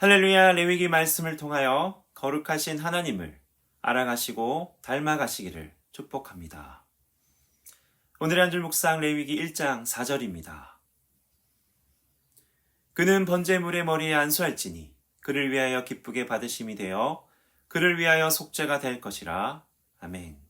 할렐루야 레위기 말씀을 통하여 거룩하신 하나님을 알아가시고 닮아가시기를 축복합니다. 오늘의 한줄 묵상 레위기 1장 4절입니다. 그는 번제물의 머리에 안수할지니 그를 위하여 기쁘게 받으심이 되어 그를 위하여 속죄가 될 것이라. 아멘.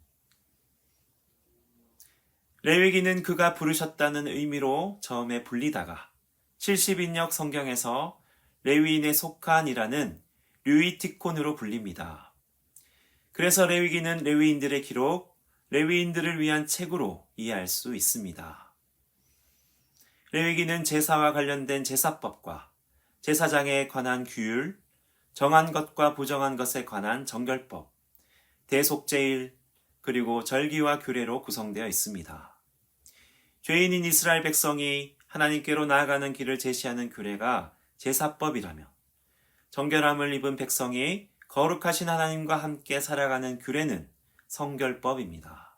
레위기는 그가 부르셨다는 의미로 처음에 불리다가 70인역 성경에서 레위인에 속한이라는 류이티콘으로 불립니다. 그래서 레위기는 레위인들의 기록, 레위인들을 위한 책으로 이해할 수 있습니다. 레위기는 제사와 관련된 제사법과 제사장에 관한 규율, 정한 것과 부정한 것에 관한 정결법, 대속제일, 그리고 절기와 규례로 구성되어 있습니다. 죄인인 이스라엘 백성이 하나님께로 나아가는 길을 제시하는 규례가 제사법이라면 정결함을 입은 백성이 거룩하신 하나님과 함께 살아가는 규례는 성결법입니다.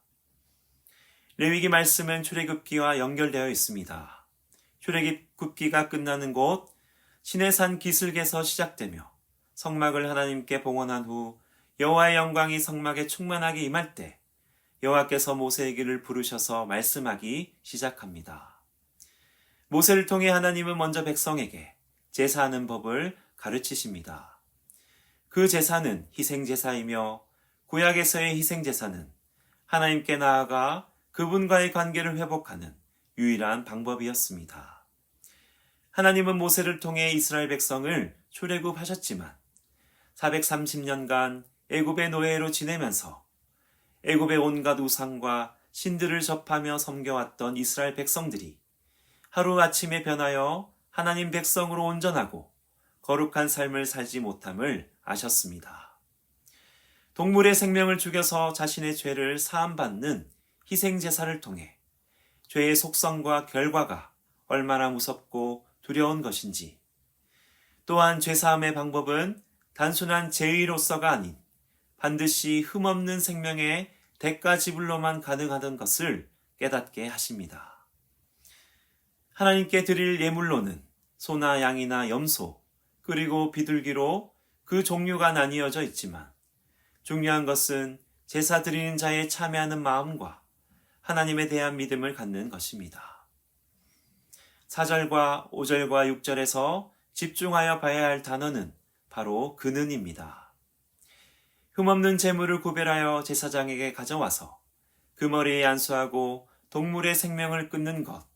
레위기 말씀은 출애굽기와 연결되어 있습니다. 출애굽기가 끝나는 곳 시내산 기슭에서 시작되며 성막을 하나님께 봉헌한 후 여호와의 영광이 성막에 충만하게 임할 때 여호와께서 모세에게를 부르셔서 말씀하기 시작합니다. 모세를 통해 하나님은 먼저 백성에게 제사하는 법을 가르치십니다. 그 제사는 희생제사이며 구약에서의 희생제사는 하나님께 나아가 그분과의 관계를 회복하는 유일한 방법이었습니다. 하나님은 모세를 통해 이스라엘 백성을 출애굽하셨지만 430년간 애굽의 노예로 지내면서 애굽의 온갖 우상과 신들을 접하며 섬겨왔던 이스라엘 백성들이 하루아침에 변하여 하나님 백성으로 온전하고 거룩한 삶을 살지 못함을 아셨습니다. 동물의 생명을 죽여서 자신의 죄를 사함받는 희생제사를 통해 죄의 속성과 결과가 얼마나 무섭고 두려운 것인지, 또한 죄사함의 방법은 단순한 제의로서가 아닌 반드시 흠없는 생명의 대가 지불로만 가능하던 것을 깨닫게 하십니다. 하나님께 드릴 예물로는 소나 양이나 염소, 그리고 비둘기로 그 종류가 나뉘어져 있지만 중요한 것은 제사 드리는 자의 참여하는 마음과 하나님에 대한 믿음을 갖는 것입니다. 4절과 5절과 6절에서 집중하여 봐야 할 단어는 바로 그는입니다. 흠없는 재물을 구별하여 제사장에게 가져와서 그 머리에 안수하고 동물의 생명을 끊는 것,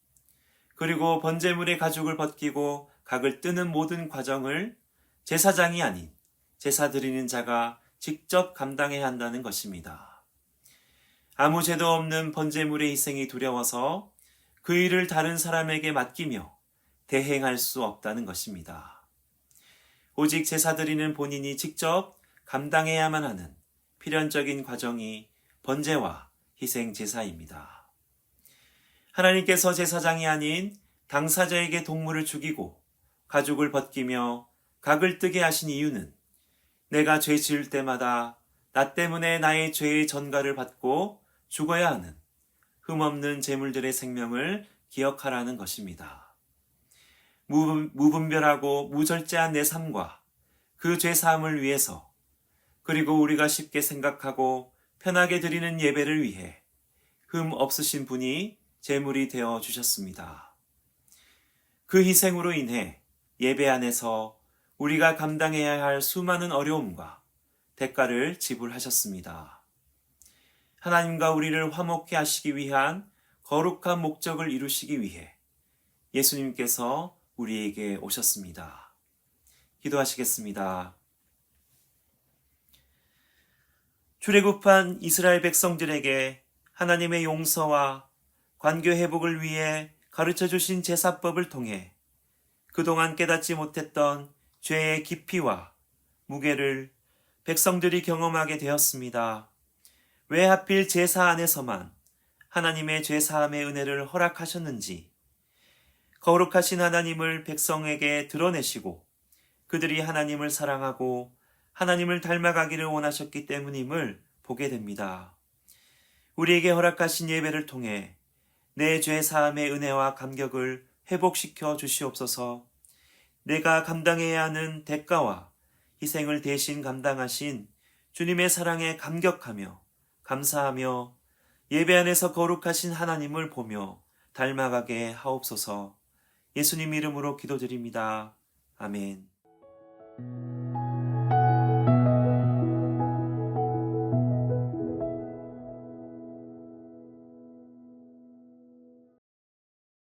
그리고 번제물의 가죽을 벗기고 각을 뜨는 모든 과정을 제사장이 아닌 제사 드리는 자가 직접 감당해야 한다는 것입니다. 아무 죄도 없는 번제물의 희생이 두려워서 그 일을 다른 사람에게 맡기며 대행할 수 없다는 것입니다. 오직 제사 드리는 본인이 직접 감당해야만 하는 필연적인 과정이 번제와 희생 제사입니다. 하나님께서 제사장이 아닌 당사자에게 동물을 죽이고 가죽을 벗기며 각을 뜨게 하신 이유는 내가 죄 지을 때마다 나 때문에 나의 죄의 전가를 받고 죽어야 하는 흠없는 재물들의 생명을 기억하라는 것입니다. 무분별하고 무절제한 내 삶과 그 죄사함을 위해서 그리고 우리가 쉽게 생각하고 편하게 드리는 예배를 위해 흠 없으신 분이 제물이 되어 주셨습니다. 그 희생으로 인해 예배 안에서 우리가 감당해야 할 수많은 어려움과 대가를 지불하셨습니다. 하나님과 우리를 화목해 하시기 위한 거룩한 목적을 이루시기 위해 예수님께서 우리에게 오셨습니다. 기도하시겠습니다. 출애굽한 이스라엘 백성들에게 하나님의 용서와 관계 회복을 위해 가르쳐 주신 제사법을 통해 그동안 깨닫지 못했던 죄의 깊이와 무게를 백성들이 경험하게 되었습니다. 왜 하필 제사 안에서만 하나님의 죄사함의 은혜를 허락하셨는지, 거룩하신 하나님을 백성에게 드러내시고 그들이 하나님을 사랑하고 하나님을 닮아가기를 원하셨기 때문임을 보게 됩니다. 우리에게 허락하신 예배를 통해 내 죄 사함의 은혜와 감격을 회복시켜 주시옵소서. 내가 감당해야 하는 대가와 희생을 대신 감당하신 주님의 사랑에 감격하며 감사하며 예배 안에서 거룩하신 하나님을 보며 닮아가게 하옵소서 예수님 이름으로 기도드립니다. 아멘.